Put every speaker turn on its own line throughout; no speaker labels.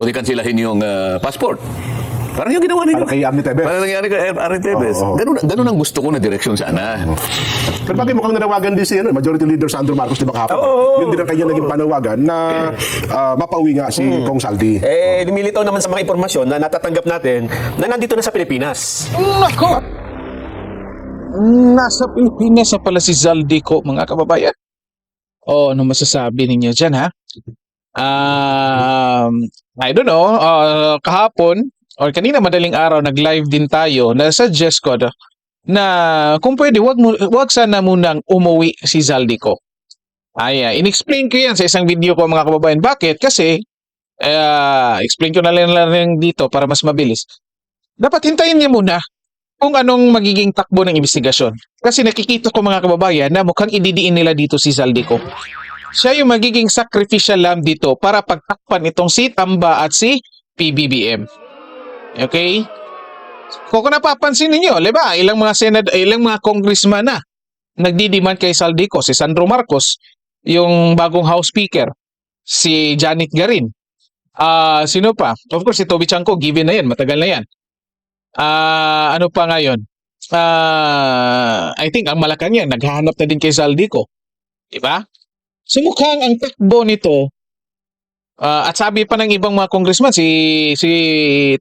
O di kansilahin yung ah, passport. Parang yung ginawa ninyo.
Para kay Amni Tebes.
Parang nangyari kay Aaron Tebes.
Oo, oo.
Ganun, ganun ang gusto ko na direksyon sana.
Pero bakit mukhang nanawagan din si ano, Majority Leader Sandro Marcos di ba kahapon?
Oo.
Yun din ang kanya naging panawagan na ah, mapauwi nga si
Hmm.
Kong Saldi.
Eh, lumilitaw naman sa mga impormasyon na natatanggap natin na nandito na sa Pilipinas.
Nako! Nasa Pilipinas na pala si Zaldico, mga kababayan. O, ano masasabi ninyo dyan, ha? Um, I don't know, uh, kahapon, or kanina madaling araw, nag-live din tayo, na-suggest ko na, na kung pwede, wag, mo, wag sana munang umuwi si Zaldico. Ay, uh, in-explain ko yan sa isang video ko mga kababayan. Bakit? Kasi, uh, explain ko na lang, lang dito para mas mabilis. Dapat hintayin niya muna kung anong magiging takbo ng investigasyon. Kasi nakikita ko mga kababayan na mukhang ididiin nila dito si Zaldico. Siya yung magiging sacrificial lamb dito para pagtakpan itong si Tamba at si PBBM. Okay? Kung napapansin ninyo, di ba, ilang mga senad, ilang mga congressman na nagdidiman kay Saldico, si Sandro Marcos, yung bagong House Speaker, si Janet Garin, ah sino pa? Of course, si Toby Chanko, given na yan, matagal na yan. Ah, ano pa ngayon? Ah, I think ang Malacanang naghahanap na din kay Saldico. 'Di ba? So mukhang ang takbo nito ah, at sabi pa ng ibang mga congressman si si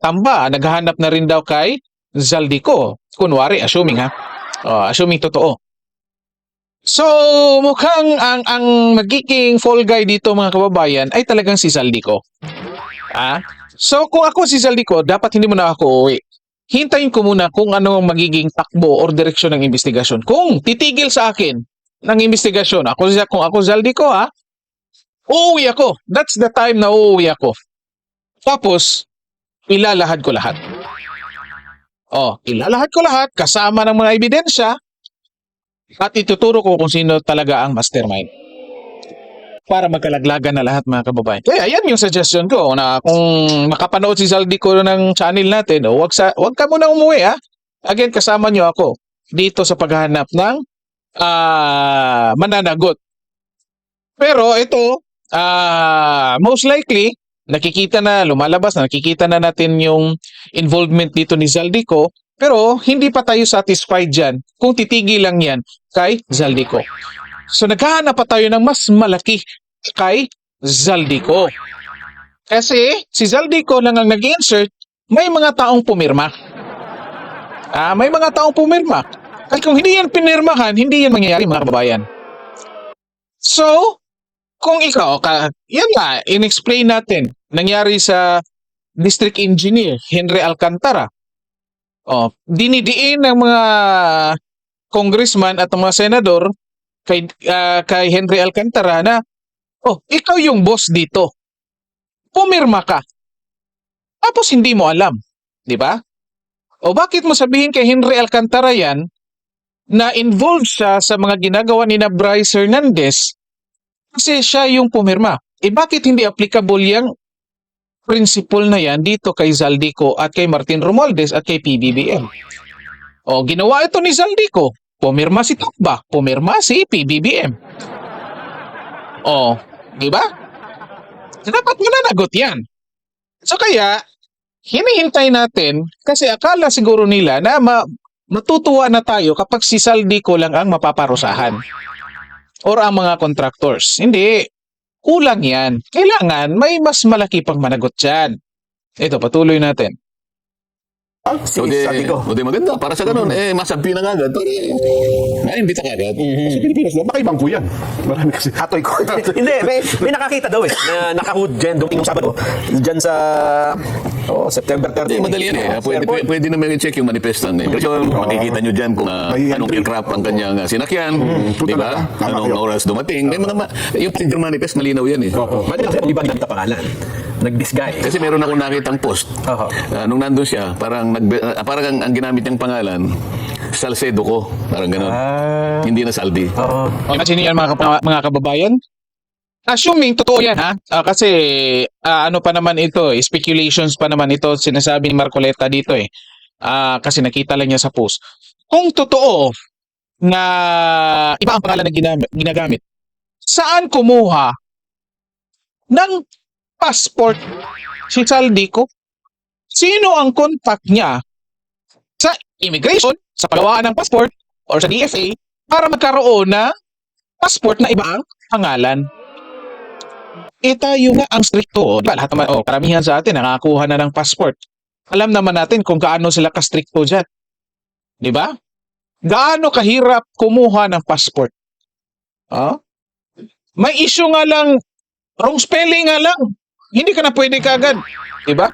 Tamba naghahanap na rin daw kay Zaldico. Kunwari assuming ha. Oh, assuming totoo. So mukhang ang ang magiging fall guy dito mga kababayan ay talagang si Zaldico. Ah? So kung ako si Zaldico, dapat hindi mo na ako uuwi hintayin ko muna kung ano ang magiging takbo or direksyon ng investigasyon. Kung titigil sa akin ng investigasyon, ako siya kung ako Zaldi ko ha, uuwi ako. That's the time na uuwi ako. Tapos, ilalahad ko lahat. Oh, ilalahad ko lahat kasama ng mga ebidensya at ituturo ko kung sino talaga ang mastermind para magkalaglagan na lahat mga kababayan. Kaya yan yung suggestion ko na kung makapanood si Zaldi ko ng channel natin, o wag, sa, wag ka muna umuwi ha. Again, kasama nyo ako dito sa paghahanap ng ah, mananagot. Pero ito, ah, most likely, nakikita na, lumalabas na, nakikita na natin yung involvement dito ni Zaldico, pero hindi pa tayo satisfied dyan kung titigil lang yan kay Zaldico. So naghahanap pa tayo ng mas malaki kay Zaldico. Kasi si Zaldico lang ang nag-insert, may mga taong pumirma. Ah, may mga taong pumirma. At kung hindi yan pinirmahan, hindi yan mangyayari mga kababayan. So, kung ikaw, ka, yan nga, in-explain natin, nangyari sa District Engineer, Henry Alcantara. Oh, dinidiin ng mga congressman at mga senador kay, ah, kay Henry Alcantara na, oh, ikaw yung boss dito. Pumirma ka. Tapos hindi mo alam. Di ba? O bakit mo sabihin kay Henry Alcantara yan na involved siya sa mga ginagawa ni na Bryce Hernandez kasi siya yung pumirma. Eh bakit hindi applicable yung principle na yan dito kay Zaldico at kay Martin Romualdez at kay PBBM? O ginawa ito ni Zaldico. Pumirma si Takba, pumirma si PBBM. O, di ba? Dapat mananagot yan. So kaya, hinihintay natin kasi akala siguro nila na ma matutuwa na tayo kapag si Saldico lang ang mapaparusahan. Or ang mga contractors. Hindi. Kulang yan. Kailangan may mas malaki pang managot dyan. Ito, patuloy natin.
Si
O di,
Saldico.
o di maganda. Para sa ganun, eh, masabi na agad. Para, na-imbita ka agad.
Sa Pilipinas lang, baka ibang po yan. Marami kasi.
Hatoy ko. Hindi, may, may nakakita daw eh, na nakahood dyan, dumating Sabado, dyan sa oh, September 30.
Hindi, madali yan eh. Pwede, pwede, pwede naman i-check yung manifestan eh. Kasi makikita nyo dyan kung ah,
May
anong aircraft ang kanyang ah, sinakyan.
po
Di ba? Anong oras dumating. May mga, yung manifest, malinaw yan eh.
Bakit kasi iba nagta pangalan? Nag-disguise.
Kasi meron ako nakitang post.
Aha.
Ah, nung nandun siya, parang, nag, ah, parang ang, ang ginamit niyang pangalan, Salcedo ko. Parang ganun.
Ah.
Hindi na Saldi.
Oo.
Imagine yan mga, kapa- mga kababayan. Assuming totoo yan ha. Ah, kasi ah, ano pa naman ito, eh, speculations pa naman ito sinasabi ni Marcoleta dito eh. Ah, kasi nakita lang niya sa post. Kung totoo na iba ang pangalan na ginamit, ginagamit, saan kumuha ng passport si Saldico? Sino ang contact niya sa immigration, sa paggawaan ng passport, or sa DFA para magkaroon na passport na iba ang pangalan? Eh tayo nga ang stricto. Diba, lahat naman, oh, karamihan sa atin nakakuha na ng passport. Alam naman natin kung gaano sila ka-stricto dyan. Di ba? Gaano kahirap kumuha ng passport? Ah? May issue nga lang, wrong spelling nga lang. Hindi ka na pwede kagad. Di ba?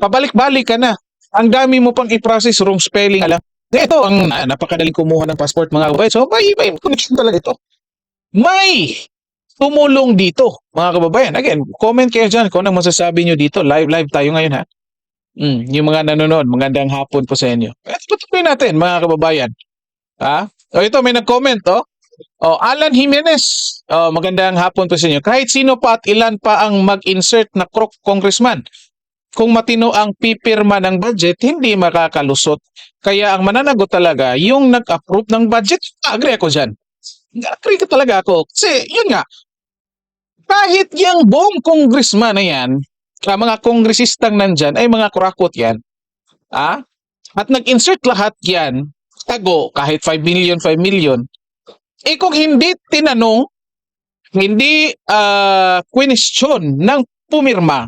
Pabalik-balik ka na. Ang dami mo pang i-process, wrong spelling lang. Ito, ang napakadaling kumuha ng passport mga kababayan. So, may, may connection talaga ito. May tumulong dito, mga kababayan. Again, comment kayo dyan kung anong masasabi nyo dito. Live, live tayo ngayon ha. Mm, yung mga nanonood, magandang hapon po sa inyo. At patuloy natin, mga kababayan. Ha? O ito, may nag-comment, oh. Oh, Alan Jimenez. Oh, magandang hapon po sa inyo. Kahit sino pa at ilan pa ang mag-insert na crook congressman. Kung matino ang pipirma ng budget, hindi makakalusot. Kaya ang mananagot talaga, yung nag-approve ng budget, agree ako dyan. Agree ka talaga ako. Kasi, yun nga, kahit yung buong congressman na yan, ang mga kongresistang nandyan, ay mga kurakot yan. Ah? At nag-insert lahat yan, tago, kahit 5 million, 5 million, eh kung hindi tinanong, hindi uh, question ng pumirma,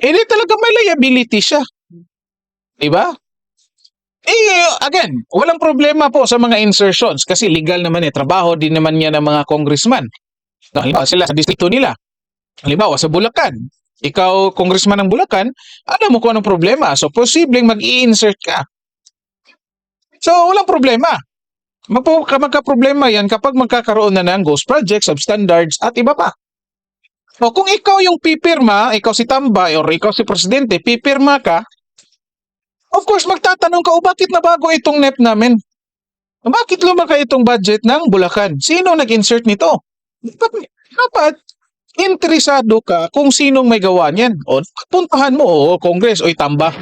eh talaga may liability siya. Diba? Eh, again, walang problema po sa mga insertions kasi legal naman eh, trabaho din naman niya ng mga congressman. No, halimbawa sila sa distrito nila. Halimbawa sa Bulacan. Ikaw, congressman ng Bulacan, alam mo kung anong problema. So, posibleng mag-i-insert ka. So, walang problema. Magpo, magka-problema yan kapag magkakaroon na ng ghost project, substandards, at iba pa. O kung ikaw yung pipirma, ikaw si Tambay or ikaw si Presidente, pipirma ka, of course, magtatanong ka, o bakit nabago itong NEP namin? Bakit lumaka itong budget ng Bulacan? Sino nag-insert nito? Dapat, dapat interesado ka kung sinong may gawa niyan. O, puntahan mo, o Congress, o Tamba,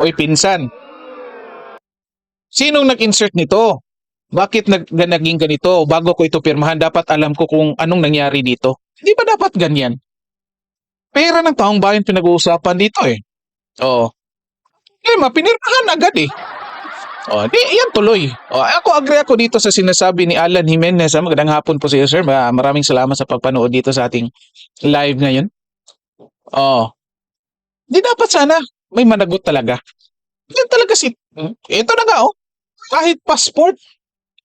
o Pinsan. Sinong nag-insert nito? Bakit nag naging ganito? Bago ko ito pirmahan, dapat alam ko kung anong nangyari dito. Di ba dapat ganyan? Pera ng taong bayan pinag-uusapan dito eh. Oo. Eh, mapinirmahan agad eh. Oh, di, yan tuloy. Oh, ako agree ako dito sa sinasabi ni Alan Jimenez. Ah, Magandang hapon po sa iyo, sir. Ma- Maraming salamat sa pagpanood dito sa ating live ngayon. Oh. Di dapat sana may managot talaga. Yan talaga si... Ito na nga, oh. Kahit passport,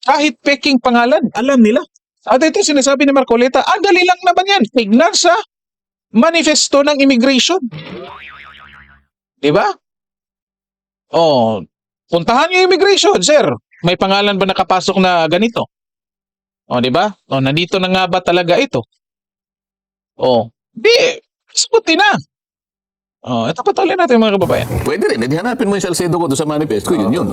kahit peking pangalan, alam nila. At ito sinasabi ni Marcoleta, ah, dali lang naman yan. Tignan sa manifesto ng immigration. Di ba? Oh, puntahan niyo yung immigration, sir. May pangalan ba nakapasok na ganito? O, di ba? O, nandito na nga ba talaga ito? O, di, isputi na. O, ito patuloy natin mga kababayan.
Pwede rin. Hindi hanapin mo yung Salcedo ko doon sa manifesto. Yun yun.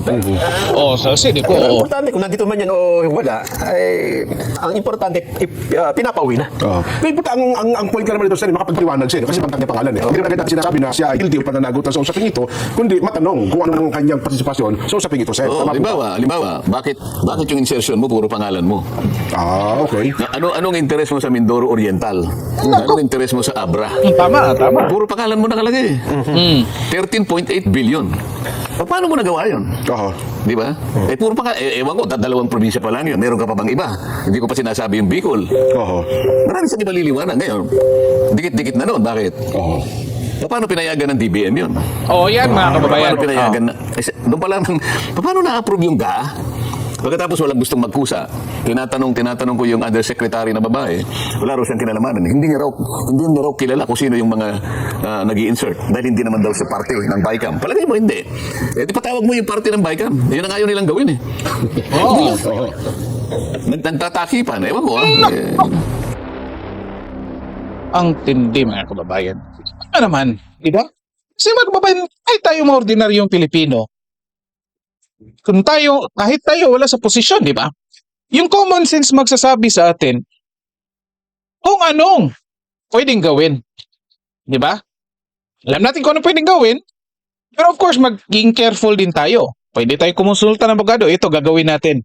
O, so, sige po.
Ang
oo.
importante, kung nandito man yan o wala, ay, ang importante, ip- ah, pinapauwi na.
Oo. Pero ang, ang, ang point ka naman dito sa makapagpaliwanag siya, kasi pantang niya pangalan eh. Hindi naman natin sinasabi na siya ay guilty o pananagutan sa usaping ito, kundi matanong kung ano ang kanyang partisipasyon sa usaping ito, sir.
Oo,
Tama po ba?
halimbawa, halimbawa, bakit, bakit yung insertion mo puro pangalan mo?
Ah, okay.
Na, ano, anong interest mo sa Mindoro Oriental? Anong interest mo sa Abra?
Tama, tama.
Puro pangalan mo nakalagay.
Mm.
13.8 billion. Pa- Paano mo nagawa yun?
Oo.
Di ba? Eh, puro pa eh, ewan ko, da- dalawang probinsya pa lang yun. Meron ka pa bang iba? Hindi ko pa sinasabi yung Bicol.
Oo.
Marami sa iba liliwanag. Ngayon, dikit-dikit na noon. Bakit?
Oo.
Pa- Paano pinayagan ng DBM yun?
O, yan mga kababayan.
Paano pinayagan na? Eh, doon pa lang, paano na-approve yung GA? Pagkatapos walang gustong magkusa, tinatanong, tinatanong ko yung undersecretary na babae, wala raw siyang kinalamanan. Hindi niya raw, hindi niya raw kilala kung sino yung mga uh, nag insert dahil hindi naman daw sa party ng BICAM. Palagay mo, hindi. Eh, di patawag mo yung party ng BICAM. Yun ang ayaw nilang gawin eh.
Oo.
Nag- Nagtatakipan. Ewan ko ah. Eh,
Ang tindi mga kababayan. Ano naman, di ba? Kasi mga kababayan, ay tayo mga ordinaryong Pilipino. Kung tayo, kahit tayo wala sa posisyon, di ba? Yung common sense magsasabi sa atin kung anong pwedeng gawin. Di ba? Alam natin kung ano pwedeng gawin, pero of course, maging careful din tayo. Pwede tayo kumonsulta ng abogado, ito gagawin natin.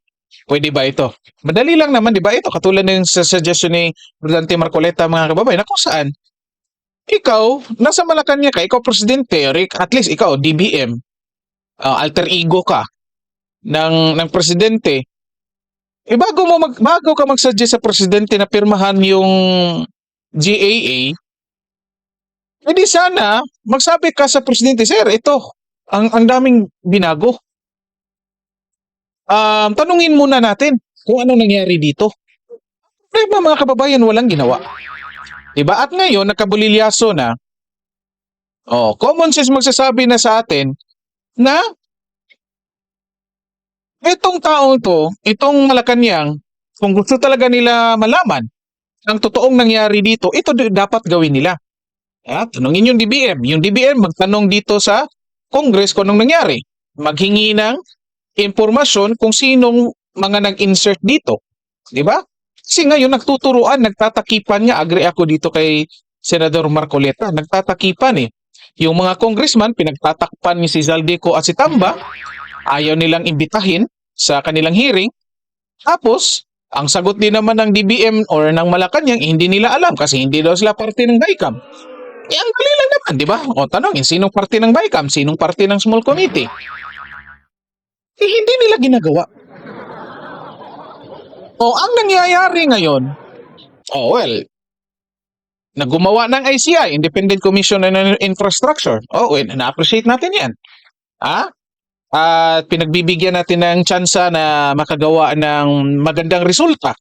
Pwede ba ito? Madali lang naman, di ba? Ito, katulad ng sa suggestion ni Presidente Marcoleta, mga kababayan, na kung saan ikaw, nasa Malacanang ka, ikaw presidente, or at least ikaw, DBM, ah, alter ego ka ng, ng presidente, eh bago mo mag, bago ka mag-suggest sa presidente na pirmahan yung GAA, edi sana magsabi ka sa presidente, sir, ito, ang, ang daming binago. Um, tanungin muna natin kung ano nangyari dito. Problema mga kababayan, walang ginawa. Diba? At ngayon, nakabulilyaso na, oh, common sense magsasabi na sa atin na itong taong to, itong Malacanang, kung gusto talaga nila malaman ang totoong nangyari dito, ito dapat gawin nila. Ah, tanungin yung DBM. Yung DBM magtanong dito sa Congress kung anong nangyari. Maghingi ng impormasyon kung sinong mga nag-insert dito. Di ba? Kasi ngayon nagtuturuan, nagtatakipan nga, agree ako dito kay Senador Marcoleta, nagtatakipan eh. Yung mga congressman, pinagtatakpan ni si Zaldico at si Tamba, ayaw nilang imbitahin sa kanilang hearing. Tapos, ang sagot din naman ng DBM or ng Malacanang, hindi nila alam kasi hindi daw sila parte ng BICAM. Eh, ang dali lang naman, di ba? O tanongin, sinong parte ng BICAM? Sinong parte ng small committee? Eh, hindi nila ginagawa. O, ang nangyayari ngayon, oh well, naggumawa ng ICI, Independent Commission on Infrastructure. Oh, well, na-appreciate natin yan. Ha? At pinagbibigyan natin ng tsansa na makagawa ng magandang resulta.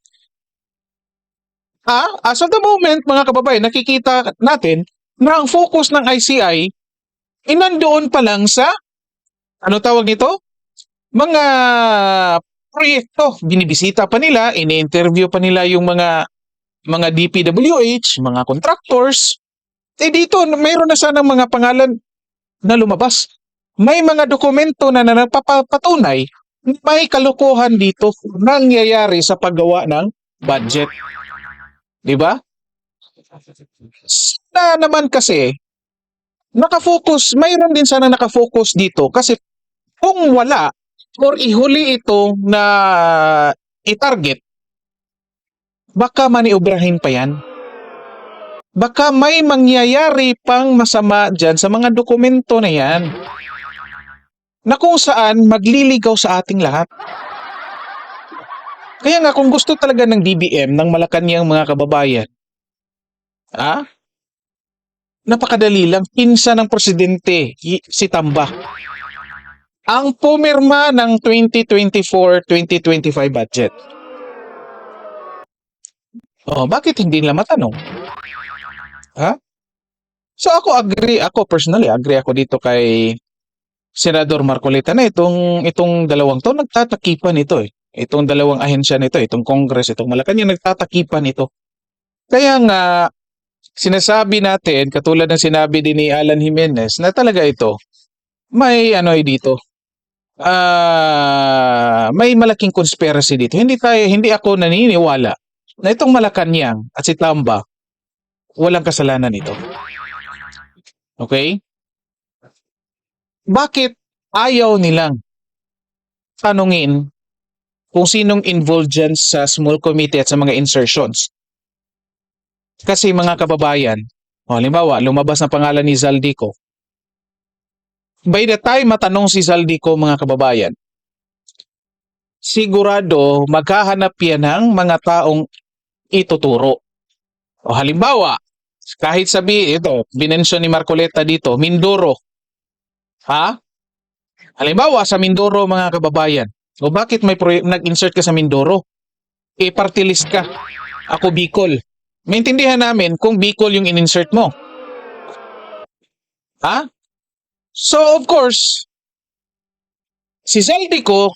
Ha? As of the moment, mga kababayan, nakikita natin na ang focus ng ICI ay nandoon pa lang sa, ano tawag nito? Mga proyekto. Binibisita pa nila, ini-interview pa nila yung mga mga DPWH, mga contractors. Eh dito, mayroon na sanang mga pangalan na lumabas. May mga dokumento na, na nagpapatunay na may kalukuhan dito nangyayari sa paggawa ng budget. Di ba? Sana naman kasi, nakafocus, mayroon din sana nakafocus dito kasi kung wala or ihuli ito na i-target, baka maniobrahin pa yan. Baka may mangyayari pang masama dyan sa mga dokumento na yan na kung saan magliligaw sa ating lahat. Kaya nga kung gusto talaga ng DBM, ng Malacanang mga kababayan, ah, napakadali lang, pinsa ng presidente, si Tamba. Ang pumirma ng 2024-2025 budget. Oh, bakit hindi nila matanong? Ha? So ako agree, ako personally agree ako dito kay Senador Marcoleta na itong itong dalawang to nagtatakipan ito eh. Itong dalawang ahensya nito, itong Congress, itong Malacanang nagtatakipan ito. Kaya nga sinasabi natin katulad ng sinabi din ni Alan Jimenez na talaga ito may ano dito. Ah, may malaking conspiracy dito. Hindi tayo hindi ako naniniwala na itong Malacanang at si Tamba walang kasalanan ito. Okay? Bakit ayaw nilang tanungin kung sinong involved dyan sa small committee at sa mga insertions? Kasi mga kababayan, o halimbawa, lumabas na pangalan ni Zaldico. By the time matanong si Zaldico mga kababayan, sigurado maghahanap yan ng mga taong ituturo. O halimbawa, kahit sabi, ito, binensyon ni Marcoleta dito, Mindoro. Ha? Halimbawa, sa Mindoro, mga kababayan. O bakit may nag-insert ka sa Mindoro? E, party list ka. Ako Bicol. Maintindihan namin kung Bicol yung in-insert mo. Ha? So, of course, si Zaldico,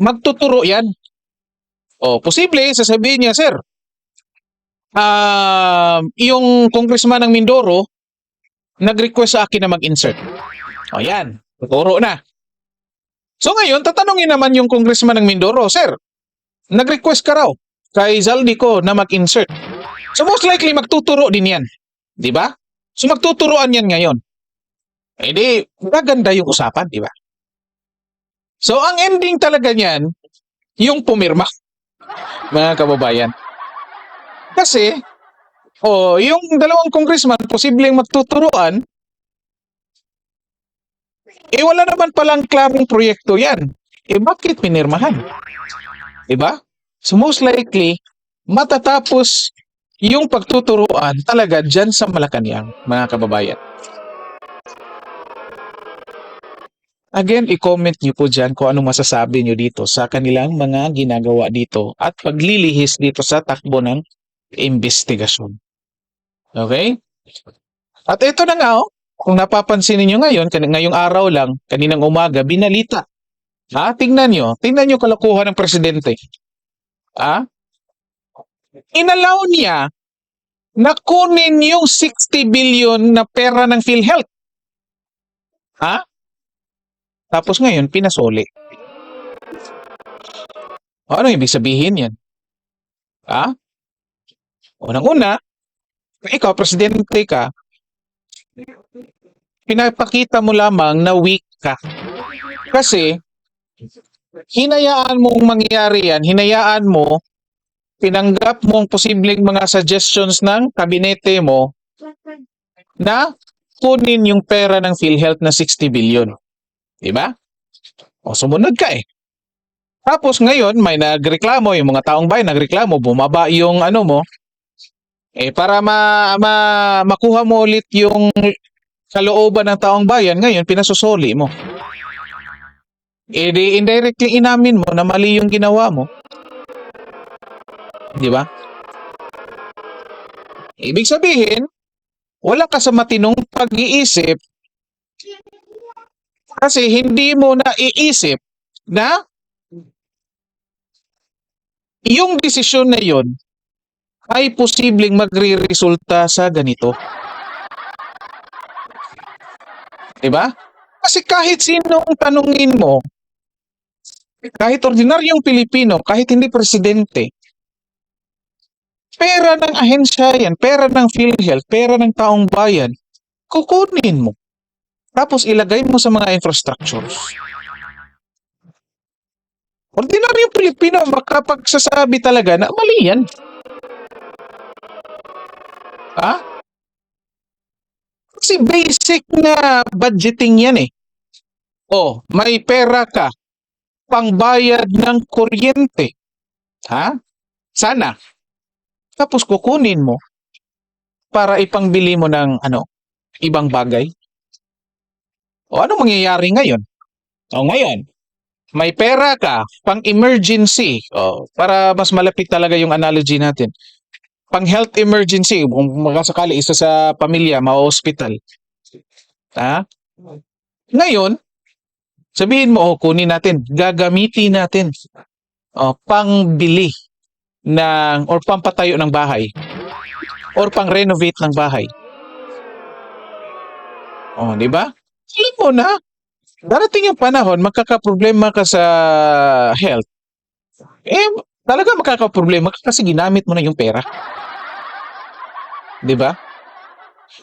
magtuturo yan. O, posible, sasabihin niya, Sir, um, yung congressman ng Mindoro, nag-request sa akin na mag-insert. O yan, tuturo na. So ngayon, tatanungin naman yung congressman ng Mindoro, Sir, nag-request ka raw kay Zaldico na mag-insert. So most likely, magtuturo din yan. Di ba? So magtuturoan yan ngayon. Eh di, maganda yung usapan, di ba? So ang ending talaga niyan, yung pumirma, mga kababayan. Kasi, O, yung dalawang congressman, posibleng magtuturuan, eh wala naman palang klarong proyekto yan. Eh bakit pinirmahan? Diba? So most likely, matatapos yung pagtuturuan talaga dyan sa Malacanang, mga kababayan. Again, i-comment nyo po dyan kung anong masasabi nyo dito sa kanilang mga ginagawa dito at paglilihis dito sa takbo ng investigasyon. Okay? At ito na nga, oh, kung napapansin niyo ngayon, ngayong araw lang, kaninang umaga, binalita. Ha? Tingnan nyo. Tingnan nyo kalakuhan ng presidente. Ha? Inalaw niya na kunin yung 60 billion na pera ng PhilHealth. Ha? Tapos ngayon, pinasoli. O, ano ibig sabihin yan? Ha? Unang-una, ikaw, presidente ka, pinapakita mo lamang na weak ka. Kasi, hinayaan mong mangyari yan, hinayaan mo, tinanggap mo ang posibleng mga suggestions ng kabinete mo na kunin yung pera ng PhilHealth na 60 billion. Diba? O sumunod ka eh. Tapos ngayon, may nagreklamo, yung mga taong bayan nagreklamo, bumaba yung ano mo, eh para ma, ma makuha mo ulit yung kalooban ng taong bayan, ngayon pinasusoli mo. Eh di indirectly inamin mo na mali yung ginawa mo. Di ba? Ibig sabihin, wala ka sa matinong pag-iisip kasi hindi mo na iisip na yung desisyon na yon ay posibleng magre-resulta sa ganito. Diba? Kasi kahit sinong tanungin mo, kahit ordinaryong Pilipino, kahit hindi presidente, pera ng ahensya yan, pera ng PhilHealth, pera ng taong bayan, kukunin mo. Tapos ilagay mo sa mga infrastructures. Ordinaryong Pilipino makapagsasabi talaga na mali yan. Ha? Kasi basic na budgeting yan eh. Oh, may pera ka pangbayad ng kuryente. Ha? Sana. Tapos kukunin mo para ipangbili mo ng ano, ibang bagay. O ano mangyayari ngayon? O ngayon, may pera ka pang emergency. O, para mas malapit talaga yung analogy natin. Pang health emergency, kung makasakali isa sa pamilya ma-hospital. Ha? Ngayon, sabihin mo, oh, kunin natin, gagamitin natin. O, pangbili ng, or pampatayo ng bahay. Or pang-renovate ng bahay. O, di ba? Alam mo na, darating yung panahon, magkakaproblema ka sa health. Eh, talaga magkakaproblema ka kasi ginamit mo na yung pera. Di ba?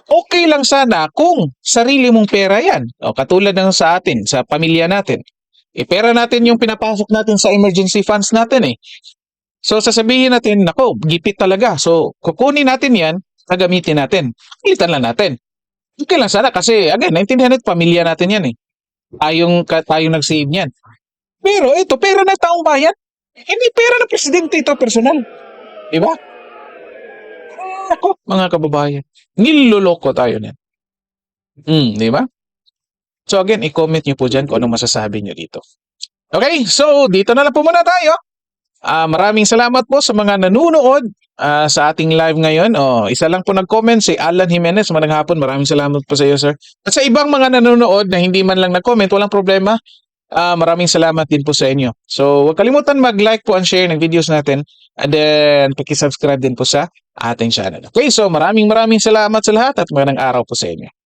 Okay lang sana kung sarili mong pera yan. O, katulad ng sa atin, sa pamilya natin. E pera natin yung pinapasok natin sa emergency funds natin eh. So sasabihin natin, nako, gipit talaga. So kukunin natin yan, gagamitin natin. Pilitan lang natin. Okay lang sana kasi, again, naintindihan natin, pamilya natin yan eh. Tayong, tayong nag-save niyan. Pero ito, pera ng taong bayan. Hindi pera ng presidente ito, personal. Diba? Ako, mga kababayan. Niloloko tayo niyan. Hmm, di ba? So again, i-comment nyo po dyan kung anong masasabi nyo dito. Okay, so dito na lang po muna tayo. Ah, maraming salamat po sa mga nanonood ah, sa ating live ngayon. Oh, isa lang po nag-comment si Alan Jimenez. Hapon. Maraming salamat po sa iyo, sir. At sa ibang mga nanonood na hindi man lang nag-comment, walang problema. Ah, maraming salamat din po sa inyo. So, huwag kalimutan mag-like po and share ng videos natin. And then, paki-subscribe din po sa ating channel. Okay, so maraming maraming salamat sa lahat at magandang araw po sa inyo.